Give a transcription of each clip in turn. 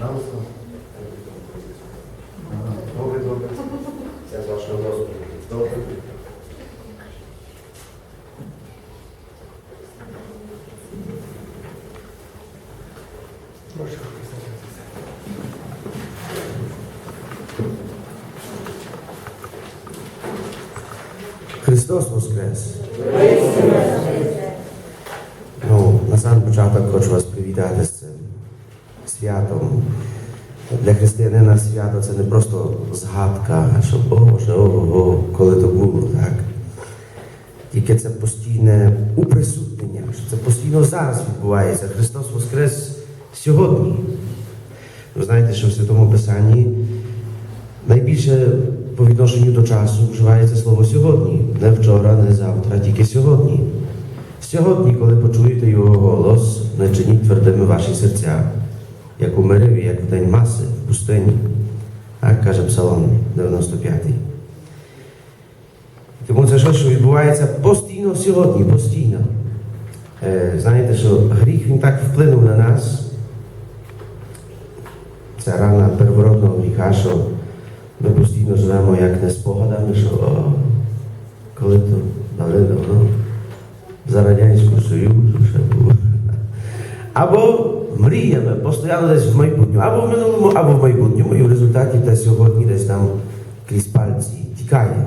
Наголосно? Ага, Добре, добре. Це з вашого дозволу. Христос Воскрес! Ну, на сам початок хочу вас привітати з цим святом. Для християнина свято це не просто згадка, що Боже, ого, коли то було, так? Тільки це постійне уприсутнення, що це постійно зараз відбувається. Христос Воскрес сьогодні. Ви знаєте, що в Святому Писанні найбільше по відношенню до часу вживається слово сьогодні. Не вчора, не завтра, тільки сьогодні. Сьогодні, коли почуєте його голос, не чиніть твердими ваші серця, як у Мириві, як в день маси в пустині. Так каже Псалом 95. Тому це щось, що відбувається постійно сьогодні, постійно. Е, знаєте, що гріх він так вплинув на нас. Ця рана первородного гріха, що ми постійно живемо як не спогадами, що о, коли то давно-давно за Радянського Союзу ще було. Або мріями, постійно десь в майбутньому, або в минулому, або в майбутньому. І в результаті те сьогодні десь там крізь пальці тікає.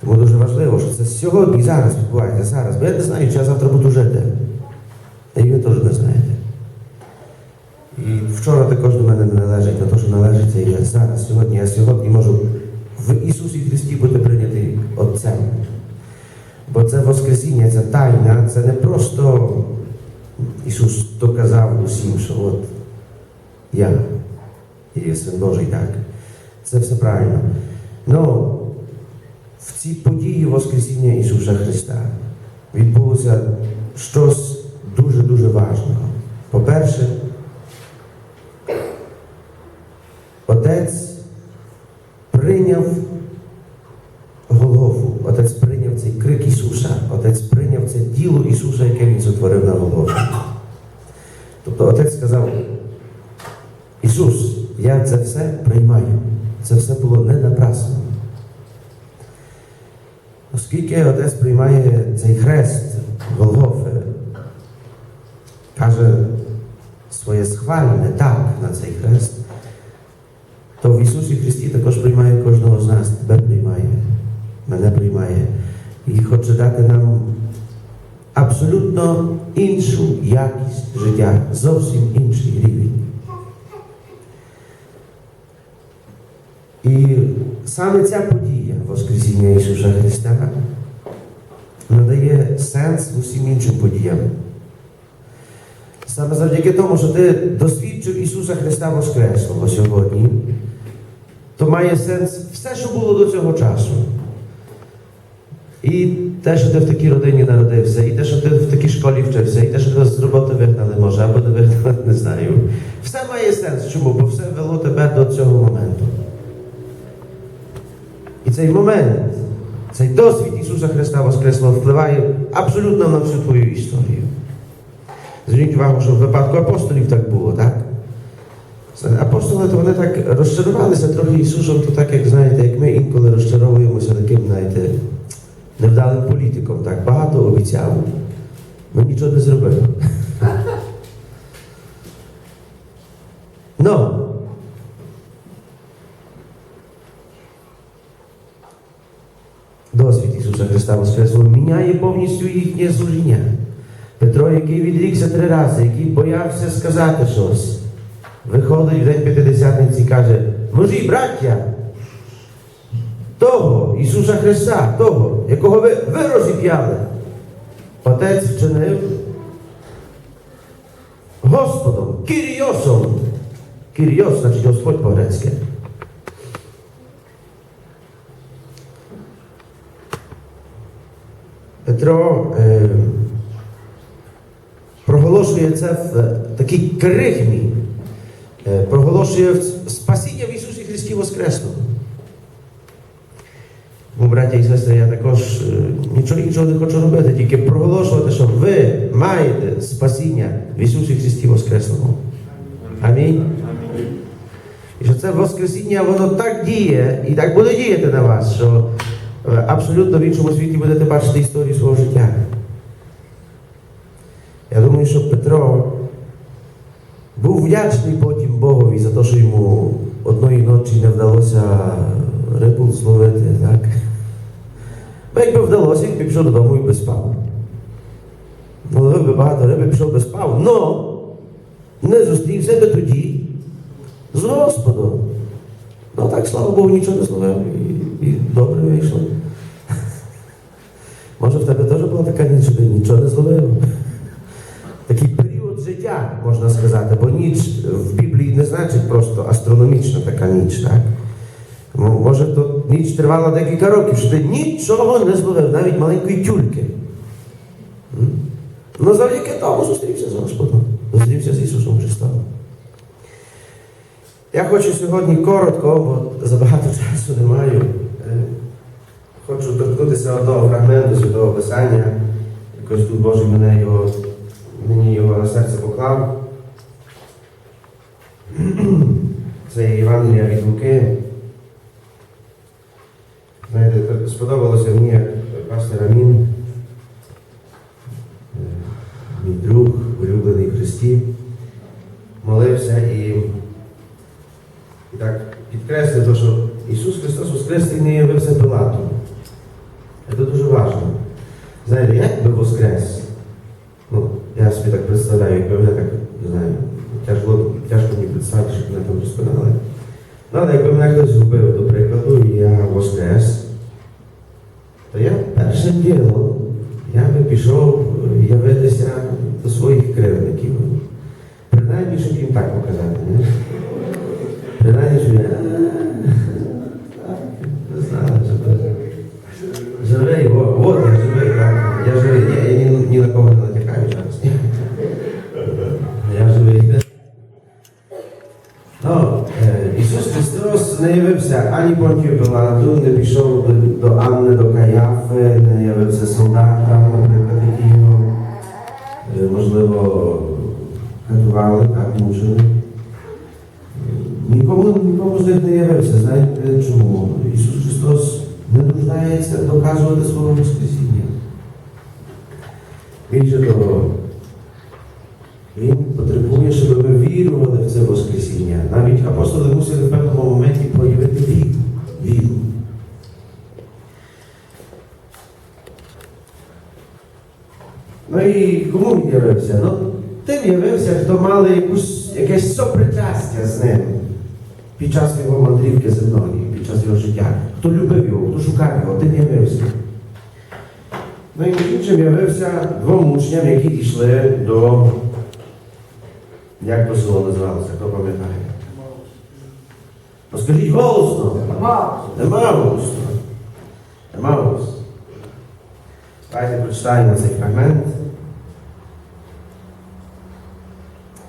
Тому дуже важливо, що це сьогодні, зараз відбувається, зараз. Бо я не знаю, чи я завтра буду жити. І ви теж не знаєте. І вчора також до мене не належить на те, що належить це я зараз, сьогодні. Я сьогодні можу в Ісусі Христі бути прийнятий Отцем. Бо це Воскресіння, це тайна, це не просто Ісус доказав усім, що от я є Син Божий так. Це все правильно. Но в цій події Воскресіння Ісуса Христа відбулося щось дуже-дуже важливе. По-перше, Отець прийняв Голгофу, Отець прийняв цей крик Ісуса, Отець прийняв це діло Ісуса, яке Він сотворив на Голгофі. Тобто Отець сказав, Ісус, я це все приймаю. Це все було не напрасно. Оскільки Отець приймає цей хрест Голгофи, каже своє схвальне так на цей хрест, то в Ісусі Христі також приймає кожного з нас, тебе приймає, мене приймає. І хоче дати нам абсолютно іншу якість життя, зовсім інший рівень. І саме ця подія Воскресіння Ісуса Христа надає сенс усім іншим подіям. Саме завдяки тому, що ти досвідчив Ісуса Христа Воскреслого сьогодні, то має сенс все, що було до цього часу. І те, що ти в такій родині народився, і те, що ти в такій школі вчився, і те, що тебе з роботи вигнали може, або не вигнали, не знаю. Все має сенс. Чому? Бо все вело тебе до цього моменту. І цей момент, цей досвід Ісуса Христа Воскреслого впливає абсолютно на всю твою історію. Зверніть увагу, що в випадку апостолів так було, так? Апостоли, то вони так розчарувалися трохи Ісусом, то так, як знаєте, як ми інколи розчаровуємося таким, знаєте, невдалим політиком, так, багато обіцяв, але нічого не зробив. Но досвід Ісуса Христа Воскреслого міняє повністю їхнє служіння. Петро, який відрікся три рази, який боявся сказати щось, виходить в день П'ятидесятниці і каже, мужі, браття, того Ісуса Христа, того, якого ви, ви розіп'яли, Отець вчинив Господом, Кіріосом. Кіріос, значить Господь по-грецьки. Петро е, проголошує це в такій крихмі, е, проголошує спасіння в Ісусі Христі Воскреслому. Тому, браття і сестри, я також е, нічого іншого не хочу робити, тільки проголошувати, що ви маєте спасіння в Ісусі Христі Воскреслому. Амінь. це Воскресіння, воно так діє і так буде діяти на вас, що е, абсолютно в іншому світі будете бачити історію свого життя. Я думаю, що Петро був вдячний потім Богові за те, що йому одної ночі не вдалося рибу зловити, так? Бо якби вдалося, він пішов додому і би спав. Наловив би багато риби, пішов би спав, но не зустрівся би тоді з Господом. Ну так, слава Богу, нічого не зловив і, добре вийшло. Може, в тебе теж була така ніч, що ти нічого не зловив? Такий період життя, можна сказати, бо ніч в Біблії не значить просто астрономічна така ніч, так? М- Може, то ніч тривала декілька років, що ти нічого не зловив, навіть маленької тюльки. Ну, завдяки тому зустрівся з Господом, зустрівся з Ісусом Христом. Я хочу сьогодні коротко, бо забагато часу не маю. Хочу торкнутися одного фрагменту святого Писання. Якось тут Боже мене його, мені його на серце поклав. Це є Євангелія від Луки. Знаєте, сподобалося мені, як пастор Амін, е, мій друг, улюблений в Христі, молився і, і так підкреслив, що Ісус Христос Воскрес і не явився Пилату. Це дуже важливо. Знаєте, як би Воскрес? Ну, я собі так представляю, якби мене так, не знаю, тяжко, тяжко мені представити, щоб мене там розпинали. Ну, але якби мене хтось вбив, до прикладу, і я воскрес, то я першим ділом я би пішов е, явитися до своїх кривдників. Принаймні, щоб їм так показати. Не? Принаймні, що я. Не знаю, що це. Ні, на кого не натякаю зараз. Я живий. Ну, е, Ісус Христос не явився ані Понтію Пилату, не пішов до Анни, до Каяфи, не явився солдатам, наприклад, які його, е, можливо, катували, так, мучили. Нікому, нікому з них не явився. Знаєте чому? Ісус Христос не нуждається доказувати свого Воскресіння. Більше того, він потребує, щоб ми вірували в це Воскресіння. Навіть апостоли мусили в певному моменті проявити віру. Віру. Ну і кому він явився? Ну, тим явився, хто мали якусь, якесь сопричастя з ним під час його мандрівки земної, під час його життя. Хто любив його, хто шукав його, тим явився. І між іншим явився двом учням, які йшли до. Як то село називалося, хто пам'ятає? Розкажіть голосно. Нема голосно. Давайте прочитаємо цей фрагмент.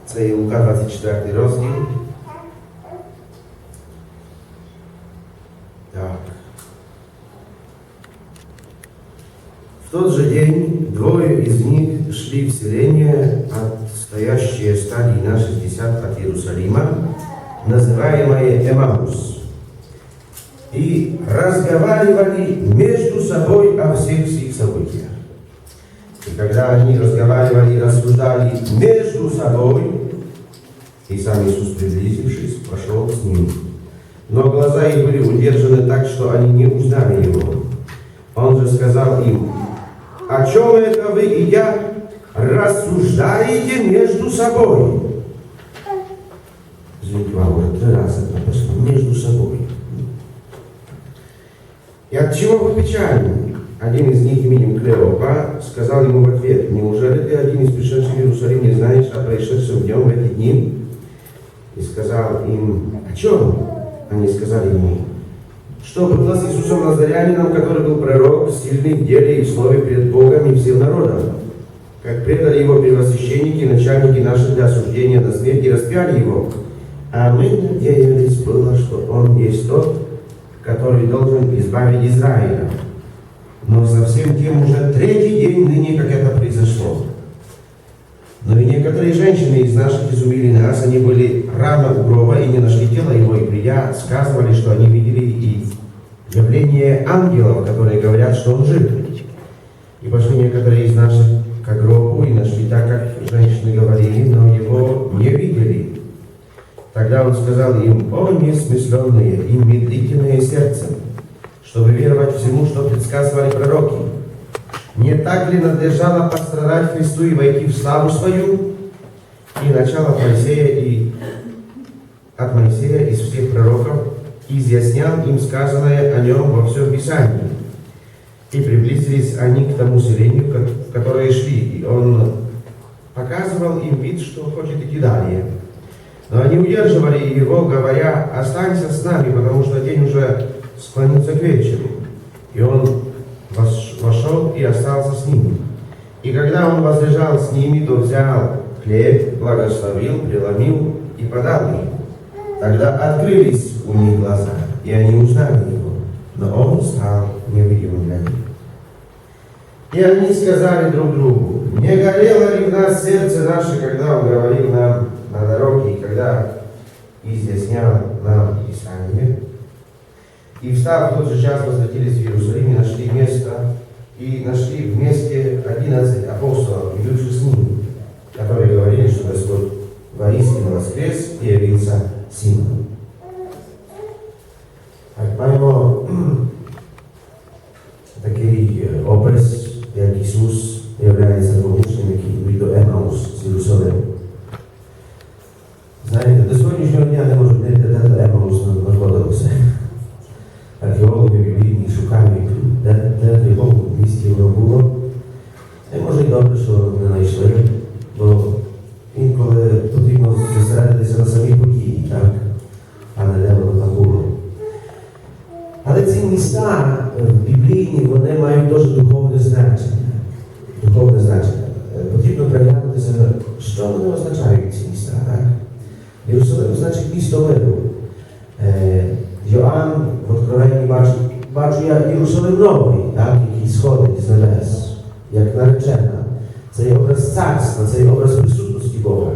Це є Лука 24 розділ. В тот же день двое из них шли в селение, отстоящее стадии на 60 от Иерусалима, называемое Эмаус, и разговаривали между собой о всех сих событиях. И когда они разговаривали и рассуждали между собой, и сам Иисус, приблизившись, пошел с ними. Но глаза их были удержаны так, что они не узнали его. Он же сказал им, о чем это вы, идя, рассуждаете между собой? Извините, вам уже три раза написано, между собой. И от чего вы печальны? Один из них именем Клеопа сказал ему в ответ, неужели ты один из пришедших в Иерусалим не знаешь о происшедшем в нем в эти дни? И сказал им, о чем? Они сказали ему, что было с Иисусом Назарянином, который был пророк, сильный в деле и в слове пред Богом и всем народом. Как предали его первосвященники, начальники наши для осуждения на смерть и распяли его. А мы надеялись было, что он есть тот, который должен избавить Израиля. Но совсем тем уже третий день ныне, как это произошло. Но и некоторые женщины из наших изумили нас, они были рано у гроба и не нашли тела его, и придя, сказывали, что они видели и явление ангелов, которые говорят, что он жив. И пошли некоторые из наших к гробу и нашли так, как женщины говорили, но его не видели. Тогда он сказал им, о несмысленные и медлительные сердцем, чтобы веровать всему, что предсказывали пророки. Не так ли надлежало пострадать Христу и войти в славу свою? И начало от Моисея и от Моисея из всех пророков изъяснял им сказанное о нем во всем Писании. И приблизились они к тому селению, в которое шли, и он показывал им вид, что хочет идти далее. Но они удерживали его, говоря, останься с нами, потому что день уже склонился к вечеру. И он вош- вошел и остался с ними. И когда он возлежал с ними, то взял хлеб, благословил, преломил и подал им. Тогда открылись у них глаза, и они узнали его, но он стал невидимым для них. И они сказали друг другу, не горело ли в нас сердце наше, когда он говорил нам на дороге, и когда изъяснял нам Писание? И встав в тот же час возвратились в Иерусалим и нашли место, и нашли вместе одиннадцать апостолов, и бывших с ними, которые говорили, что Господь воистину воскрес и явился Симону. Єрусалим значить місто миру. Е, Йоанн в Откровенні бачить, бачу я Єрусалим новий, так, який сходить з небес, як наречена. Це є образ царства, це є образ присутності Бога.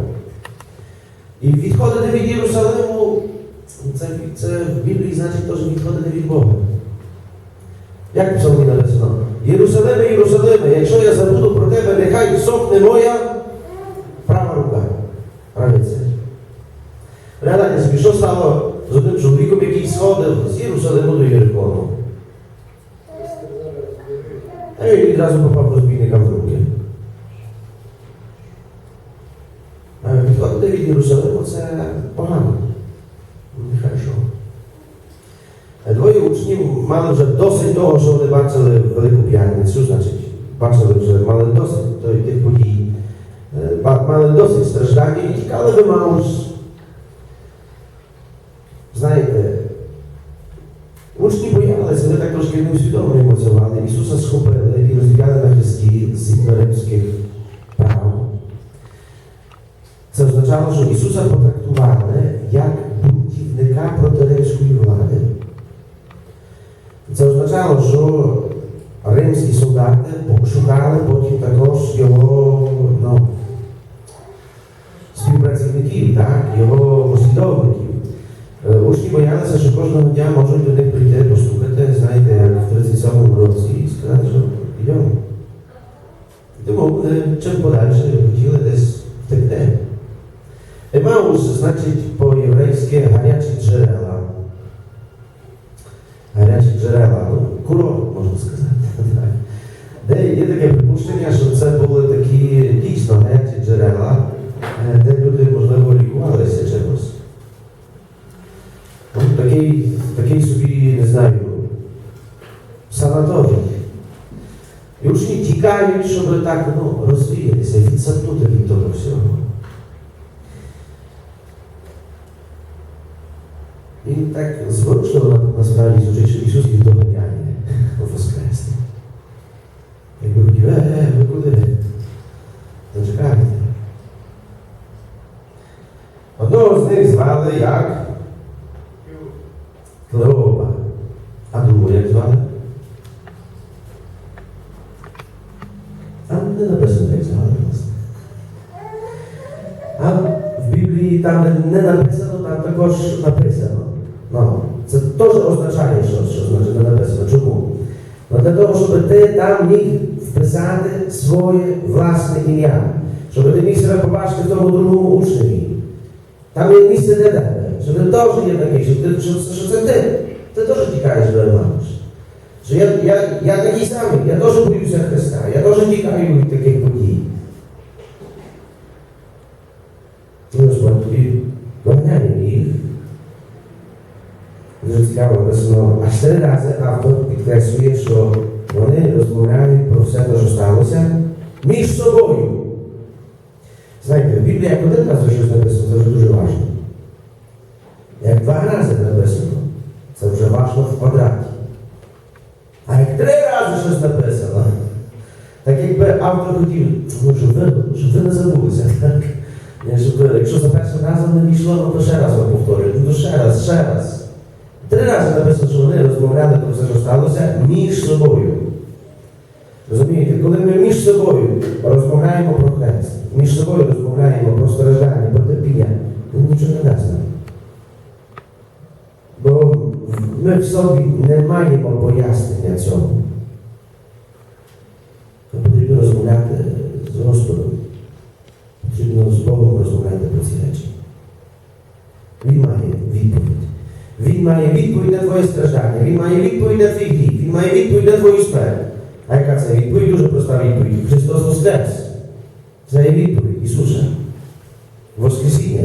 І відходити від Єрусалиму, це, це в Біблії значить теж відходити від Бога. Як в псалмі написано? Єрусалиме, Єрусалиме, якщо я забуду про тебе, нехай сохне моя А він відразу попав розбійникам в руки. А Відходити від Єрусалиму це погано. Нехорошо. Двоє учнів мали вже досить того, що вони бачили в Велику П'ятницю, значить, бачили вже, мали досить той- тих подій, Е, ба- мали досить страждання і тікали в Маус. Римських прав. Це означало, що Ісуса потрактували як бунтівника проти римської влади. Це означало, що римські солдати шукали потім також його ну, співпрацівників, так, його послідовників. Е, Учні боялися, що кожного дня можуть до них прийти, постукати, знаєте, як в 37-му році, і сказати, що йдемо. Тому вони чим подальше хотіли десь втекти. Емаус значить по-єврейськи гарячі джерела. Гарячі джерела, ну, курорт, можна сказати. Де є таке припущення, що це були такі дійсно гарячі джерела, е, де люди, можливо, лікувалися чимось. Ну, такий, такий собі, не знаю, санаторій. І тікають, щоб так ну, розвіятися, відсапнути від того всього. І так зворушливо насправді звучить, що Ісус їх доганяє воскресне. Якби хотів, е, ви куди? Зачекайте. Одного з них звали як Клеопа. А другого як звали? Там не написано, як звали власне. Там не написано, там також написано. Ну, це теж означає, що, що значить не написано. Чому? Ну, для того, щоб ти там міг вписати своє власне ім'я, щоб ти міг себе побачити в тому другому учневі. Там є місце для тебе, що ти теж є такий, що, ти, що, що це ти. Ти теж тікаєш до. Що я, я, я такий самий, я теж боюся Христа, я теж тікаю від таких подій. Ну, Господь тобі доганяє їх. Дуже цікаво написано, аж три рази автор підкреслює, що вони розмовляють про все те, що сталося між собою. Знаєте, в Біблії як один раз щось написано, це вже дуже важливо. Як два рази написано, це вже важливо в квадраті. А як три рази щось написано, так якби автор хотів, ну, щоб ви, щоб ви не забулися. Якщо за першим разом не війшло, ну то ще раз вам повторюю. Ну ще раз, ще раз. Три рази написано, що вони розмовляли про все, що сталося між собою. Розумієте, коли ми між собою розмовляємо про Хрест, між собою розмовляємо про страждання, про терпіння, то нічого не дасть нам. Бо ми в собі не маємо пояснення цьому. Нам потрібно розмовляти з Господом. Потрібно з Богом розмовляти про ці речі. Він має відповідь. Він має відповідь на твоє страждання, він має відповідь на твій гріх, він має відповідь на твою смерть. А яка це відповідь? Дуже проста відповідь. Христос Воскрес. Це є відповідь Ісуса. Воскресіння.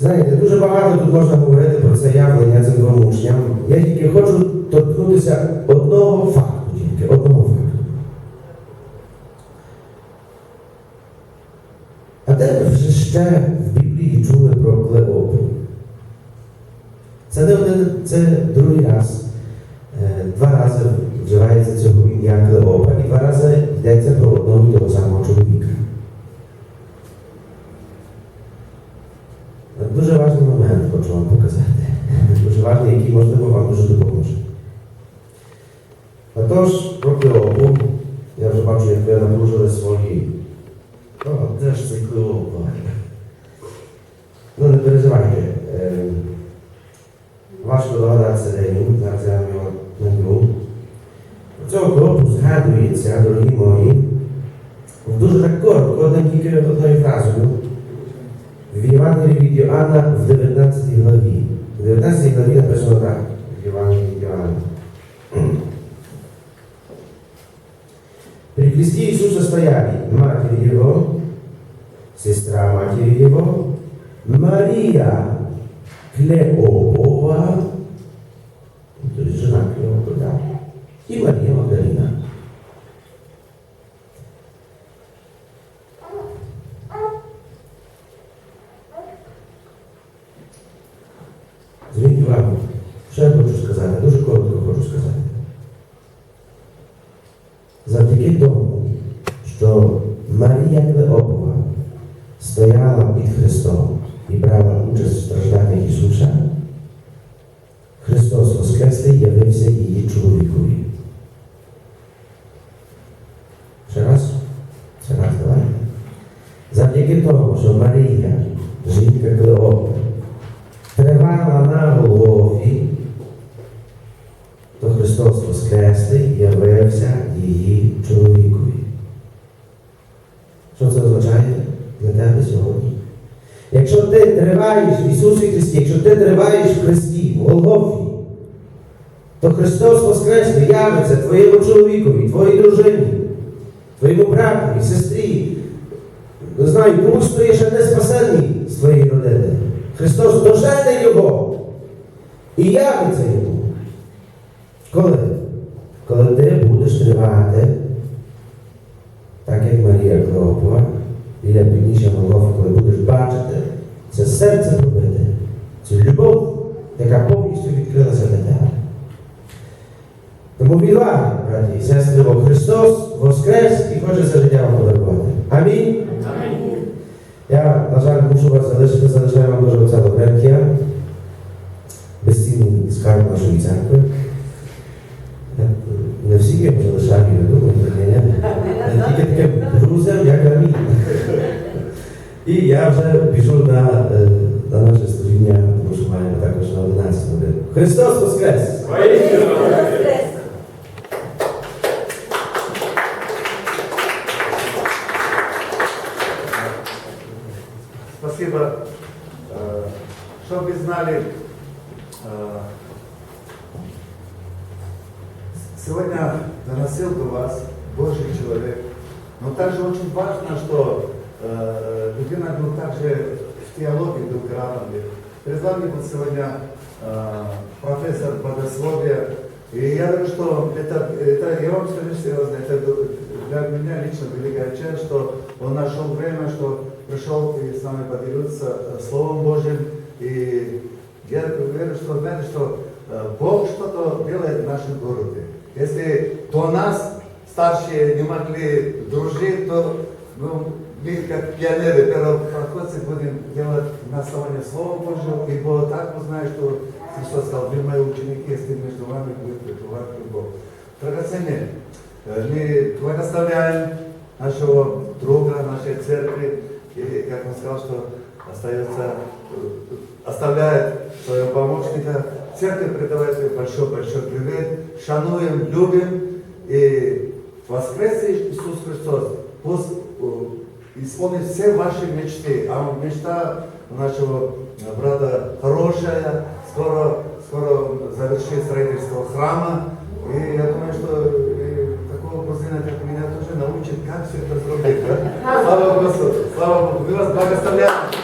Знаєте, дуже багато тут можна говорити про це явлення цим двом учням. Я тільки хочу торкнутися одного факту, тільки одного факту. А де вже ще Це не один, це другий раз. Е, Два рази вживається цього ім'я Клеопа і два рази йдеться про одного і того самого чоловіка. Дуже важливий момент хочу вам показати. Дуже важливий, який можливо вам дуже допоможе. Отож, про Клеопу, я вже бачу, як ви напружили в дуже так коротко, одним тільки одною фразою. В Євангелії від Йоанна в 19 главі. В 19 главі написано так. В Євангелії від Йоанна. При кресте Иисуса стояли матерь Его, сестра матери Его, Мария Клеопова, то есть жена Клеопа, да, и Мария Магдалина. Завдяки тому, що Марія Клеопова стояла під Христом і брала участь в стражданнях Ісуса, Христос Воскреслий явився її чоловікові. Ще раз? Ще раз давайте. Завдяки тому, що Марія, жінка Клеопа, тривала на Голгофі, то Христос Воскреслий явився її чоловікові. Що це означає для тебе сьогодні? Якщо ти триваєш в Ісусі Христі, якщо ти триваєш в Христі, в Голгофі, то Христос Воскреслий явиться твоєму чоловікові, твоїй дружині, твоєму братові, сестрі. Не знаю, комусь є ще не спасений з твоєї родини. Христос дожене його і явиться йому. Коли? Коли ти будеш тривати, так як Марія Клеопова, біля підніжжя Голгофи, коли будеш бачити це серце пробите, цю любов, яка повністю відкрилася для тебе. Тому відваги, браті і сестри, бо Христос воскрес і хоче це життя вам подарувати. Амінь. Я, на жаль, мушу вас залишити, залишаю вам дуже оце Лаврентія, безцінний скарб нашої церкви. Я Не всіх його залишаю, не думаю, ні, ні. Тільки таким друзям, як амінь. І я вже біжу на, е, на наше служіння, тому що маємо також на 11 годину. Христос Воскрес! Спасибо. Также очень важно, что э, людина был также в теологии был грамотный. Перед вами был сегодня э, профессор богословия. И я говорю, что это, это, я вам скажу серьезно, это для меня лично великая честь, что он нашел время, что пришел и с нами поделиться э, Словом Божьим. И я верю, что, знаете, что э, Бог что-то делает в нашем городе. Если до нас старшие не могли дружить, то ну, мы как пионеры, первопроходцы будем делать на основании Слова Божьего, и Бог так узнает, что Христос сказал, вы мои ученики, если между вами будет пребывать любовь. Драгоценные, э, мы благословляем нашего друга, нашей церкви, и, как он сказал, что остается, э, оставляет своего помощника. Церковь передавает большой-большой привет, шануем, любим, и воскресший Иисус Христос пусть э, исполнит все ваши мечты. А мечта у нашего брата хорошая, скоро, скоро завершит строительство храма. И я думаю, что и такого кузена, как меня, тоже научит, как все это сделать. Да? Слава Господу! Слава Богу! Мы вас благословляем!